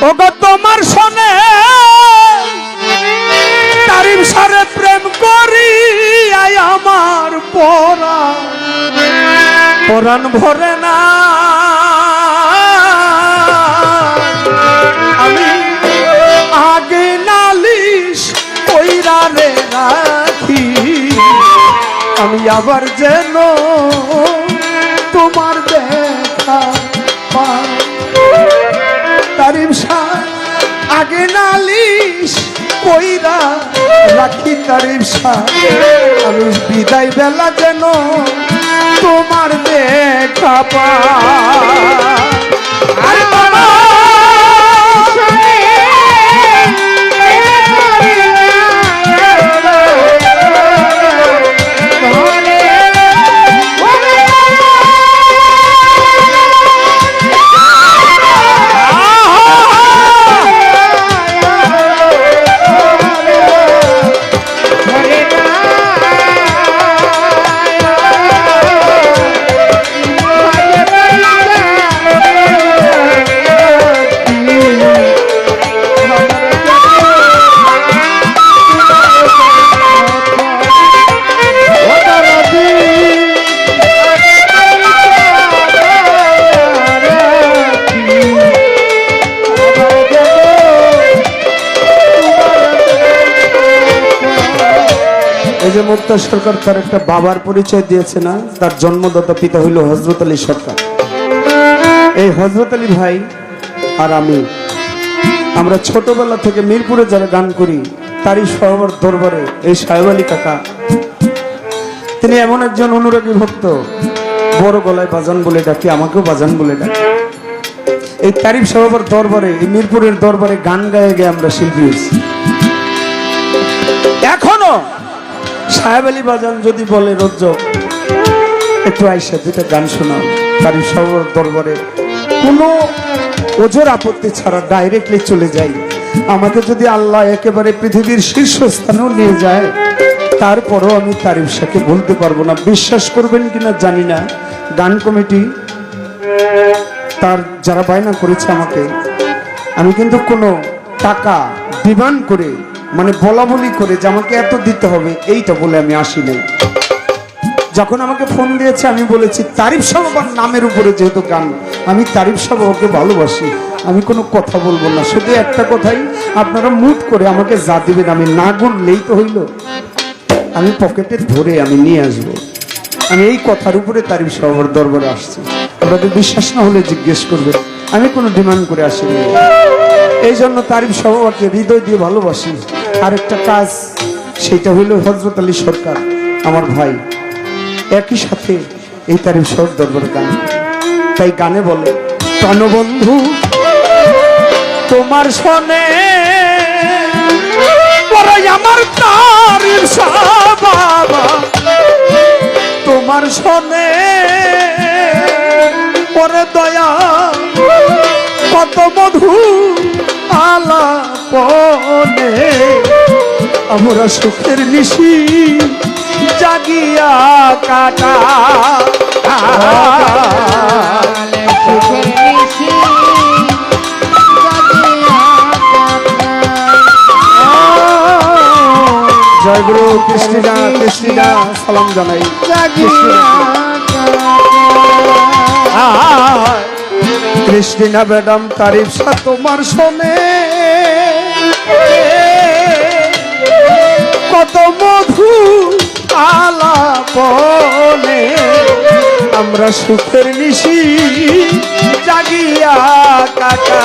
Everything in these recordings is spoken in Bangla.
ওগো তোমার শোনে তারিম সারে প্রেম করি আই আমার পরা। পরাণ ভরে না। আমি আগে নালিশ কইরা রে রাখি। আমি আবার যেন তোমার দেখা পাই। তারিম শাহ, আগে নালিশ কইরা রাখি তারিম শাহ। আমি বিদায় বেলা যেন তোমার দেখা পাই। মুক্তা সরকার তার একটা বাবার পরিচয় দিয়েছে না, তার জন্মদাতা পিতা হইল হজরত আলী সরকার। এই হজরত আলী ভাই আর আমি, আমরা ছোটবেলা থেকে মিরপুরে যারা গান করি, তারই সবার দরবারে এই সাহেব আলী কাকা, তিনি এমন একজন অনুরাগী ভক্ত, বড় গলায় বাজান বলে ডাকি, আমাকেও বাজান বলে ডাকি। এই তারিফ সবার দরবারে, এই মিরপুরের দরবারে গান গায়ে গিয়ে আমরা শিল্পী হয়েছি। এখনও সাহেব আলী বাজান যদি বলে, রজ্জ, একটু আইসা দুটা গান শোনাও। তারিফ সবার দরবারে কোনো ওজোর আপত্তি ছাড়া ডাইরেক্টলি চলে যাই। আমাকে যদি আল্লাহ একেবারে পৃথিবীর শীর্ষস্থানেও নিয়ে যায়, তারপরও আমি তারিফ শাহকে বলতে পারব না। বিশ্বাস করবেন কিনা জানি না। গান কমিটি তার যারা বায়না করেছে আমাকে, আমি কিন্তু কোনো টাকা ডিমান্ড করে মানে বলা বলি করে যে আমাকে এত দিতে হবে, এইটা বলে আমি আসি নাই। যখন আমাকে ফোন দিয়েছে, আমি বলেছি, তারিফ আমার নামের উপরে যেহেতু গান, আমি তারিফ ওকে ভালোবাসি, আমি কোনো কথা বলব না। শুধু একটা কথাই, আপনারা মুট করে আমাকে যা দিবেন, আমি না গুনলেই তো হইল। আমি পকেটে ধরে আমি নিয়ে আসব। আমি এই কথার উপরে তারিফ সাহেবের দরবারে আসছি। আপনাদের বিশ্বাস না হলে জিজ্ঞেস করবেন, আমি কোনো ডিমান্ড করে আসিনি। এই জন্য তারিফ সভাকে হৃদয় দিয়ে ভালোবাসি। আরেকটা কাজ, সেটা হইল হজরত আলী সরকার, আমার ভাই। একই সাথে এই তারিফ সর দরবারে গান তাই গানে বলে, প্রাণবন্ধু, তোমার পরে আমার তারিফ বাবা। তোমার শোনে, পরে দয়া, কত মধু আলাপনে আমরা সুখের নিশি জাগিয়া কাটা। জয় গুরু কৃষ্ণিনা কৃষ্ণিনা সালাম জানাই। কৃষ্ণিনা ম্যাডাম তারিফ তোমার শোনে। কত মধু আলাপনে আমরা সুখের নিশি জাগিয়া কাটা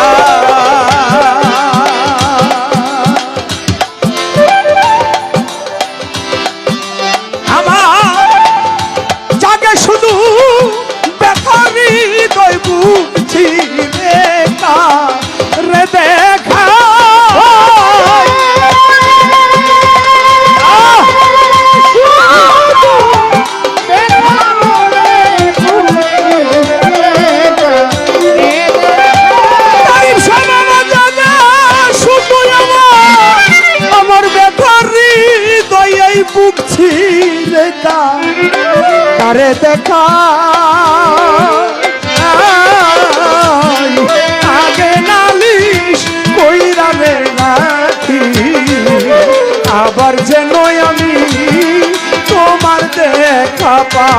বুক ছিঁড়ে তারে দেখা আগে নালিশ কইরা নাকি আবার যেন আমি তোমার দেখা পা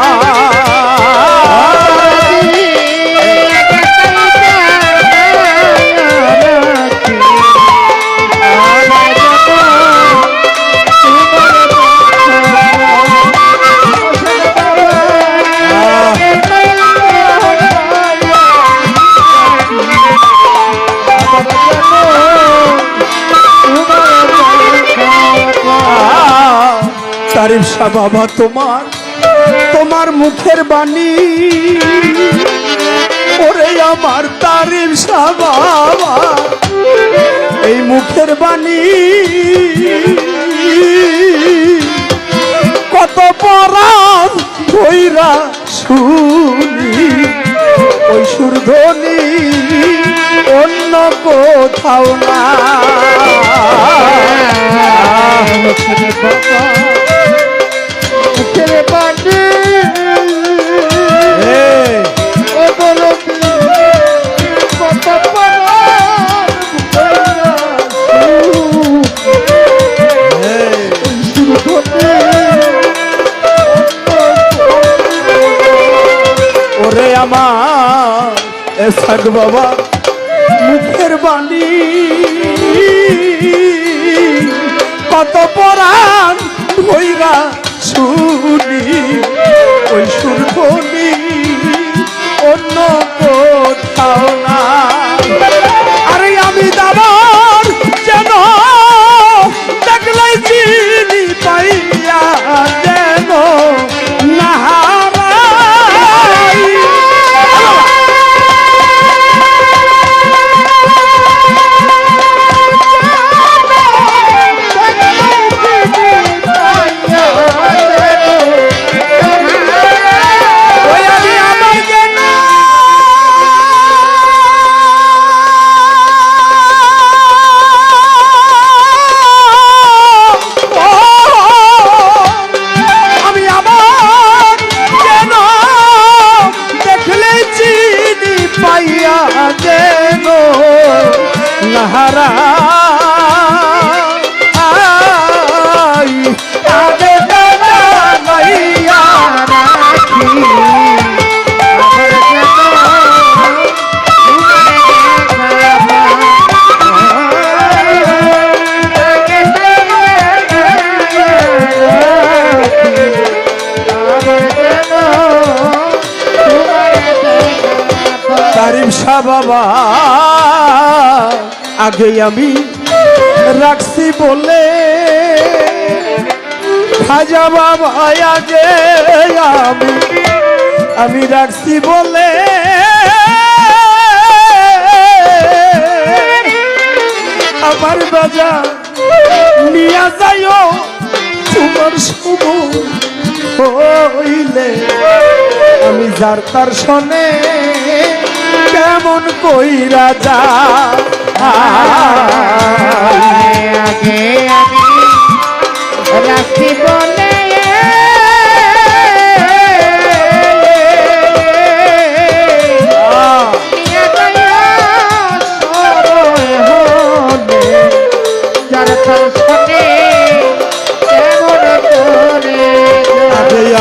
তারিফ শাহ বাবা তোমার তোমার মুখের বাণী ওরে আমার তারিফ শাহ বাবা এই মুখের বাণী কত পরাণ ভৈরা শুনি ওই সুরধ্বনি অন্য কোথাও না Hey! ওরে আমার এসাক বাবা। শাহ বাবা, আগে আমি রাখছি বলে। খাজা বাবা, আগে আমি আমি রাখছি বলে। আমার বাজার নিয়া যাইও, তোমার সময় হইলে। আমি যার তার শোনে কেমন কইরা যা আগে আমি রাখি বলে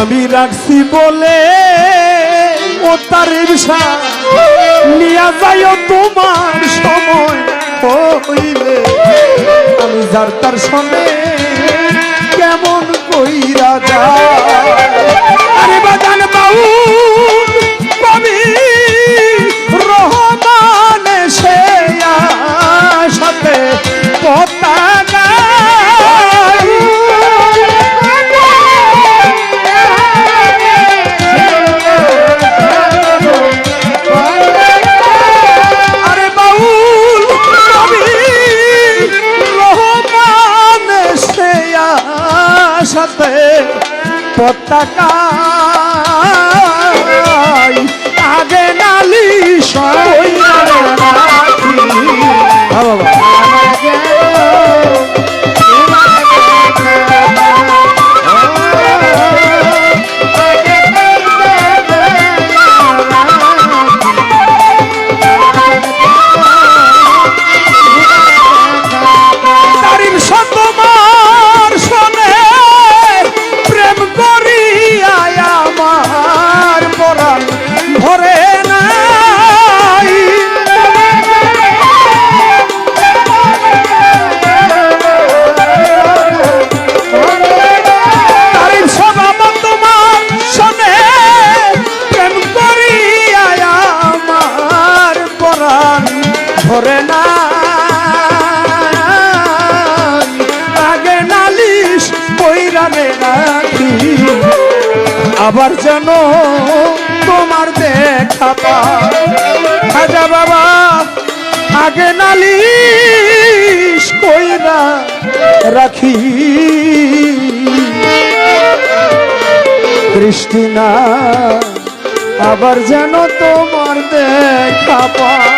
আমি রাখছি বলে ও তার ইবসা নিয়া যাইও তোমার সময় কইলে আমি যার তার শোনে আবার যেন তোমার দেখা খাজা বাবা, আগে নালিশ কইরা রাখি কৃষ্ণা আবার যেন তোমার দেখা পাই